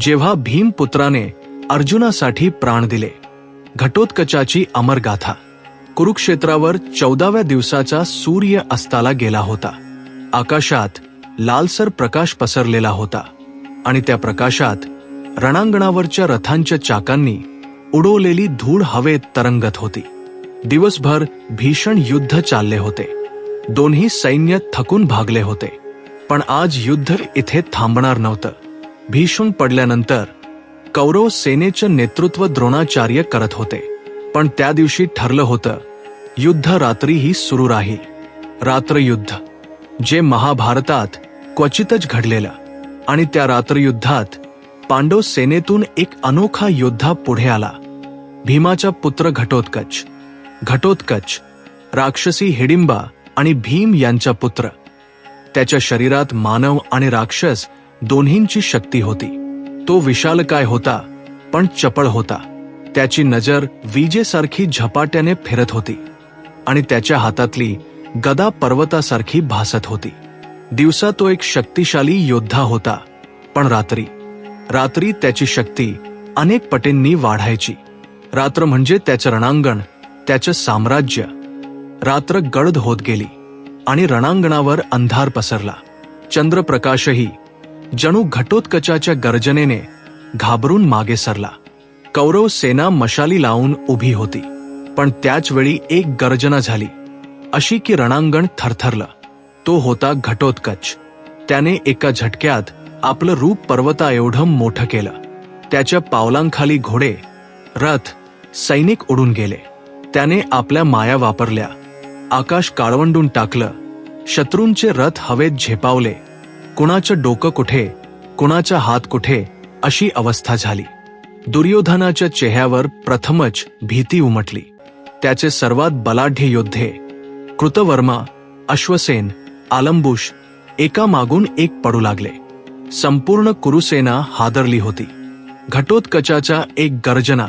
जेव्हा भीमपुत्राने अर्जुनासाठी प्राण दिले. घटोत्कचाची अमर गाथा कुरुक्षेत्रावर चौदाव्या दिवसाचा सूर्य अस्ताला गेला होता. आकाशात लालसर प्रकाश पसरलेला होता. आणि त्या प्रकाशात रणांगणावरच्या रथांच्या चाकांनी उडवलेली धूळ हवेत तरंगत होती. दिवसभर भीषण युद्ध चालले होते. दोन्ही सैन्य थकून भागले होते. पण आज युद्ध इथे थांबणार नव्हतं. भीषून पडल्यानंतर कौरव सेनेचं नेतृत्व द्रोणाचार्य करत होते. पण त्या दिवशी ठरलं होतं युद्ध रात्रीही सुरू राहील. रात्रयुद्ध जे महाभारतात क्वचितच घडलेलं आणि त्या रात्रयुद्धात पांडव सेनेतून एक अनोखा योद्धा पुढे आला. भीमाचा पुत्र घटोत्कच घटोत्कच राक्षसी हिडिंबा आणि भीम यांचा पुत्र. त्याच्या शरीरात मानव आणि राक्षस दोन्हींची शक्ती होती. तो विशालकाय होता पण चपळ होता. त्याची नजर विजेसारखी झपाट्याने फिरत होती. आणि त्याच्या हातातली गदा पर्वतासारखी भासत होती. दिवसा तो एक शक्तिशाली योद्धा होता. पण रात्री रात्री त्याची शक्ती अनेक पटींनी वाढायची. रात्र म्हणजे त्याचं रणांगण त्याचं साम्राज्य. रात्र गडद होत गेली. आणि रणांगणावर अंधार पसरला. चंद्रप्रकाशही जणू घटोत्कचाच्या गर्जनेने घाबरून मागे सरला. कौरव सेना मशाली लावून उभी होती. पण त्याच वेळी एक गर्जना झाली. अशी की रणांगण थरथरलं. तो होता घटोत्कच. त्याने एका झटक्यात आपलं रूप पर्वता एवढं मोठं केलं. त्याच्या पावलांखाली घोडे रथ सैनिक उडून गेले. त्याने आपल्या माया वापरल्या. आकाश काळवंडून टाकलं. शत्रूंचे रथ हवेत झेपावले. कुणाचं डोकं कुठे कुणाचा हात कुठे अशी अवस्था झाली. दुर्योधनाच्या चेहऱ्यावर प्रथमच भीती उमटली. त्याचे सर्वात बलाढ्य योद्धे कृतवर्मा अश्वसेन आलंबुश एकामागून एक पडू लागले. संपूर्ण कुरुसेना हादरली होती. घटोत्कचाच्या एक गर्जना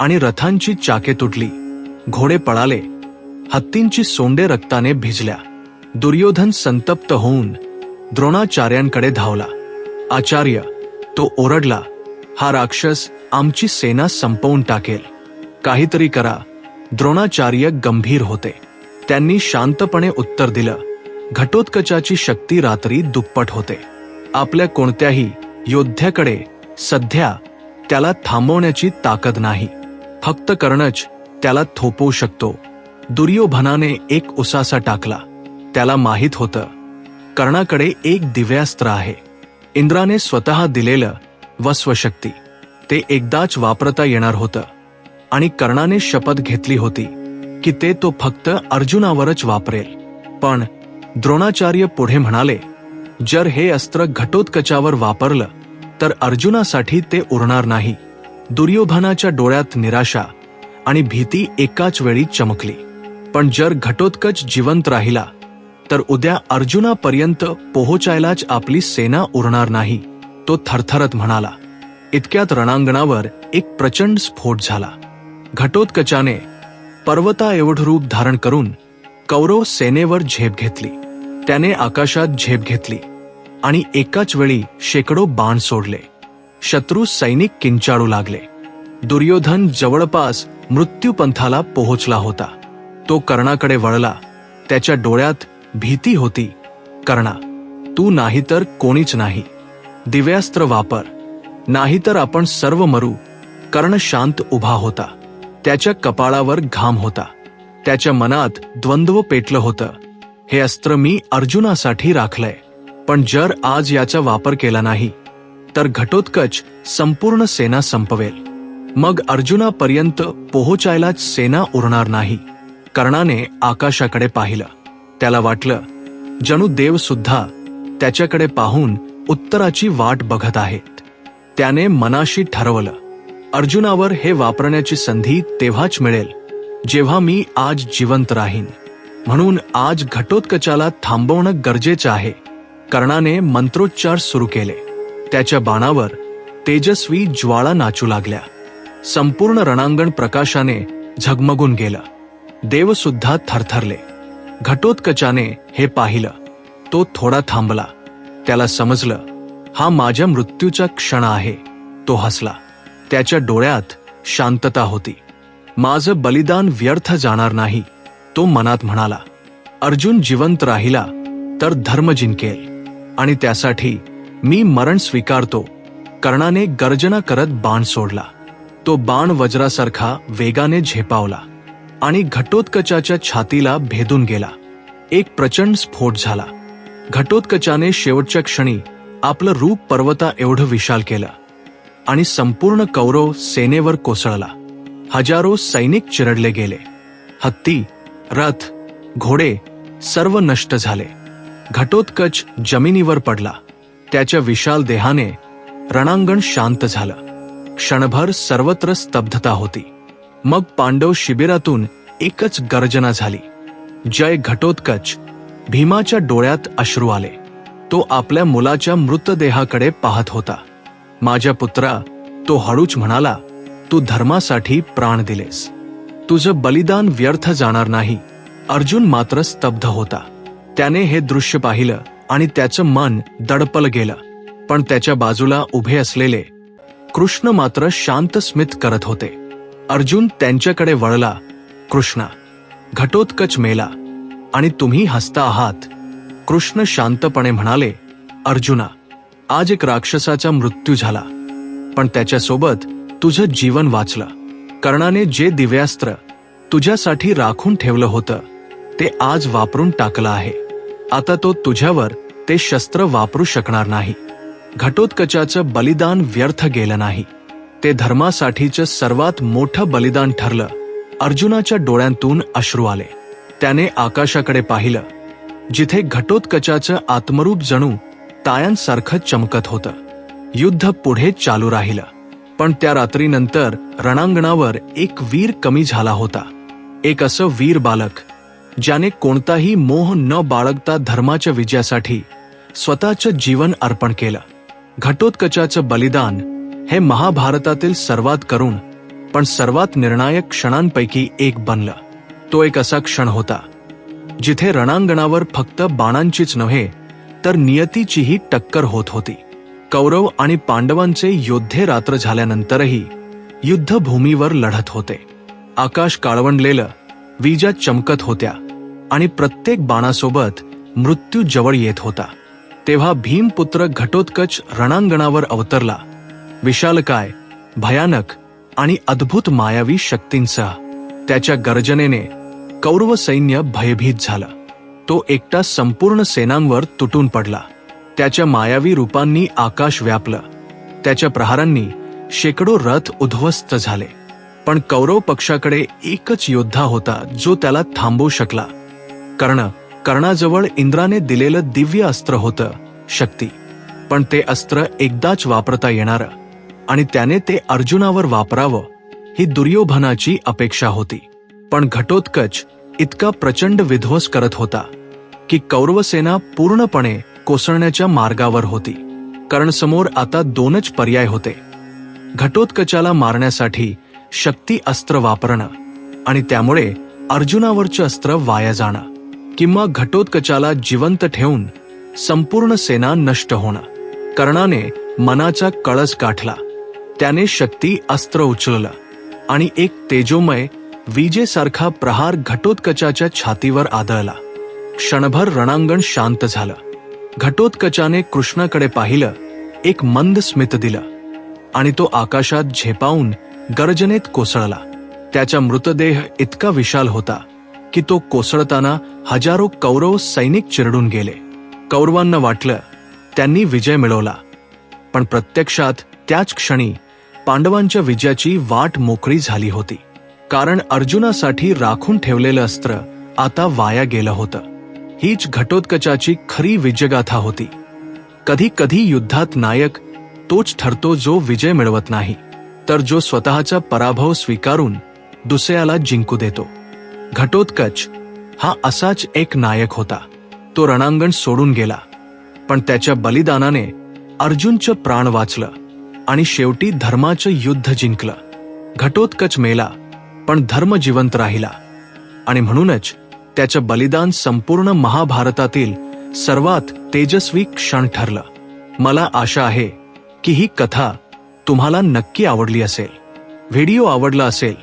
आणि रथांची चाके तुटली. घोडे पळाले. हत्तींची सोंडे रक्ताने भिजल्या. दुर्योधन संतप्त होऊन द्रोणाचार्यांकडे धावला. आचार्य तो ओरडला हा राक्षस आमची सेना संपवून टाकेल. काहीतरी करा. द्रोणाचार्य गंभीर होते. त्यांनी शांतपणे उत्तर दिलं. घटोत्कचाची शक्ती रात्री दुप्पट होते. आपल्या कोणत्याही योद्ध्याकडे सध्या त्याला थांबवण्याची ताकद नाही. फक्त कर्णच त्याला थोपवू शकतो. दुर्योधनाने एक उसासा टाकला. त्याला माहीत होतं कर्णाकडे एक दिव्यास्त्र आहे. इंद्राने स्वतः दिलेलं वस्वशक्ती. ते एकदाच वापरता येणार होतं. आणि कर्णाने शपथ घेतली होती की ते तो फक्त अर्जुनावरच वापरेल. पण द्रोणाचार्य पुढे म्हणाले जर हे अस्त्र घटोत्कचावर वापरलं तर अर्जुनासाठी ते उरणार नाही. दुर्योधनाच्या डोळ्यात निराशा आणि भीती एकाच वेळी चमकली. पण जर घटोत्कच जिवंत राहिला तर उद्या अर्जुनापर्यंत पोहोचायलाच आपली सेना उरणार नाही तो थरथरत म्हणाला. इतक्यात रणांगणावर एक प्रचंड स्फोट झाला. घटोत्कचाने पर्वता एवढं रूप धारण करून कौरव सेनेवर झेप घेतली. त्याने आकाशात झेप घेतली आणि एकाच वेळी शेकडो बाण सोडले. शत्रू सैनिक किंचाळू लागले. दुर्योधन जवळपास मृत्यूपंथाला पोहोचला होता. तो कर्णाकडे वळला. त्याच्या डोळ्यात भीती होती. कर्णा तू नाही तर कोणीच नाही. दिव्यास्त्र वापर. नाहीतर आपण सर्व मरू. कर्ण शांत उभा होता. त्याच्या कपाळावर घाम होता. त्याच्या मनात द्वंद्व पेटलं होतं. हे अस्त्र मी अर्जुनासाठी राखलंय. पण जर आज याचा वापर केला नाही तर घटोत्कच संपूर्ण सेना संपवेल. मग अर्जुनापर्यंत पोहोचायलाच सेना उरणार नाही. कर्णाने आकाशाकडे पाहिलं. त्याला वाटलं जणू देव सुद्धा त्याच्याकडे पाहून उत्तराची वाट बघत आहेत. त्याने मनाशी ठरवलं अर्जुनावर हे वापरण्याची संधी तेव्हाच मिळेल जेव्हा मी आज जिवंत राहीन. म्हणून आज घटोत्कचाला थांबवणं गरजेचं आहे. कर्णाने मंत्रोच्चार सुरू केले. त्याच्या बाणावर तेजस्वी ज्वाळा नाचू लागल्या. संपूर्ण रणांगण प्रकाशाने झगमगून गेलं. देव सुद्धा थरथरले. घटोत्कचाने हे पाहिलं. तो थोडा थांबला. त्याला समजलं हा माझ्या मृत्यूचा क्षण आहे. तो हसला. त्याच्या डोळ्यात शांतता होती. माझं बलिदान व्यर्थ जाणार नाही तो मनात म्हणाला. अर्जुन जिवंत राहिला तर धर्म जिंकेल. आणि त्यासाठी मी मरण स्वीकारतो. कर्णाने गर्जना करत बाण सोडला. तो बाण वज्रासारखा वेगाने झेपावला. आणि घटोत्कचाच्या छातीला भेदून गेला. एक प्रचंड स्फोट झाला. घटोत्कचाने शेवटच्या क्षणी आपलं रूप पर्वता एवढं विशाल केलं आणि संपूर्ण कौरव सेनेवर कोसळला. हजारो सैनिक चिरडले गेले. हत्ती रथ घोडे सर्व नष्ट झाले. घटोत्कच जमिनीवर पडला. त्याच्या विशाल देहाने रणांगण शांत झालं. क्षणभर सर्वत्र स्तब्धता होती. मग पांडव शिबिरातून एकच गर्जना झाली जय घटोत्कच. भीमाच्या डोळ्यात अश्रू आले. तो आपल्या मुलाच्या मृतदेहाकडे पाहत होता. माझ्या पुत्रा तो हळूच म्हणाला तू धर्मासाठी प्राण दिलेस. तुझं बलिदान व्यर्थ जाणार नाही. अर्जुन मात्र स्तब्ध होता. त्याने हे दृश्य पाहिलं आणि त्याचं मन दडपल गेलं. पण त्याच्या बाजूला उभे असलेले कृष्ण मात्र शांत स्मित करत होते. अर्जुन त्यांच्याकडे वळला. कृष्णा घटोत्कच मेला. आणि तुम्ही हसता आहात. कृष्ण शांतपणे म्हणाले अर्जुना आज एक राक्षसाचा मृत्यू झाला. पण त्याच्यासोबत तुझं जीवन वाचलं. कर्णाने जे दिव्यास्त्र तुझ्यासाठी राखून ठेवलं होतं ते आज वापरून टाकलं आहे. आता तो तुझ्यावर ते शस्त्र वापरू शकणार नाही. घटोत्कचाचं बलिदान व्यर्थ गेलं नाही. ते धर्मासाठीचं सर्वात मोठं बलिदान ठरलं. अर्जुनाच्या डोळ्यांतून अश्रू आले. त्याने आकाशाकडे पाहिलं. जिथे घटोत्कचाचं आत्मरूप जणू तायांसारखं चमकत होतं. युद्ध पुढे चालू राहिलं. पण त्या रात्रीनंतर रणांगणावर एक वीर कमी झाला होता. एक असं वीर बालक ज्याने कोणताही मोह न बाळगता धर्माच्या विजयासाठी स्वतःचं जीवन अर्पण केलं. घटोत्कचाचं बलिदान हे महाभारतातील सर्वात करुण पण सर्वात निर्णायक क्षणांपैकी एक बनलं. तो एक असा क्षण होता जिथे रणांगणावर फक्त बाणांचीच नव्हे तर नियतीचीही टक्कर होत होती. कौरव आणि पांडवांचे योद्धे रात्र झाल्यानंतरही युद्धभूमीवर लढत होते. आकाश काळवंडलेलं विजा चमकत होत्या आणि प्रत्येक बाणासोबत मृत्यू जवळ येत होता. तेव्हा भीमपुत्र घटोत्कच रणांगणावर अवतरला विशालकाय भयानक आणि अद्भुत मायावी शक्तींसह त्याच्या गर्जनेने कौरव सैन्य भयभीत झालं. तो एकटा संपूर्ण सेनांवर तुटून पडला. त्याच्या मायावी रूपांनी आकाश व्यापलं. त्याच्या प्रहारांनी शेकडो रथ उद्ध्वस्त झाले. पण कौरव पक्षाकडे एकच योद्धा होता जो त्याला थांबवू शकला. कर्ण कर्णाजवळ इंद्राने दिलेलं दिव्य अस्त्र होतं शक्ती. पण ते अस्त्र एकदाच वापरता येणार. आणि त्याने ते अर्जुनावर वापरावं ही दुर्योधनाची अपेक्षा होती. पण घटोत्कच इतका प्रचंड विध्वंस करत होता की कौरवसेना पूर्णपणे कोसळण्याच्या मार्गावर होती. कारण समोर आता दोनच पर्याय होते. घटोत्कचाला मारण्यासाठी शक्ती अस्त्र वापरणं आणि त्यामुळे अर्जुनावरचे अस्त्र वाया जाणं किंवा घटोत्कचाला जिवंत ठेवून संपूर्ण सेना नष्ट होणं. कर्णाने मनाचा कळस गाठला. त्याने शक्ती अस्त्र उचललं आणि एक तेजोमय विजेसारखा प्रहार घटोत्कचाच्या छातीवर आदळला. क्षणभर रणांगण शांत झालं. घटोत्कचाने कृष्णाकडे पाहिलं एक मंद स्मित दिलं आणि तो आकाशात झेपावून गर्जनेत कोसळला. त्याचा मृतदेह इतका विशाल होता की तो कोसळताना हजारो कौरव सैनिक चिरडून गेले. कौरवांना वाटलं त्यांनी विजय मिळवला. पण प्रत्यक्षात त्याच क्षणी पांडवांच्या विजयाची वाट मोकळी झाली होती. कारण अर्जुनासाठी राखून ठेवलेलं अस्त्र आता वाया गेलं होतं. हीच घटोत्कचाची खरी विजयगाथा होती. कधी कधी युद्धात नायक तोच ठरतो जो विजय मिळवत नाही तर जो स्वतःचा पराभव स्वीकारून दुसऱ्याला जिंकू देतो. घटोत्कच हा असाच एक नायक होता. तो रणांगण सोडून गेला. पण त्याच्या बलिदानाने अर्जुनचं प्राण वाचलं. आणि शेवटी धर्माचं युद्ध जिंकलं. घटोत्कच मेला पण धर्म जिवंत राहिला. आणि म्हणूनच त्याचं बलिदान संपूर्ण महाभारतातील सर्वात तेजस्वी क्षण ठरलं. मला आशा आहे की ही कथा तुम्हाला नक्की आवडली असेल. व्हिडिओ आवडला असेल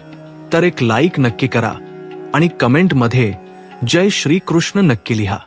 तर एक लाईक नक्की करा आणि कमेंटमध्ये जय श्रीकृष्ण नक्की लिहा.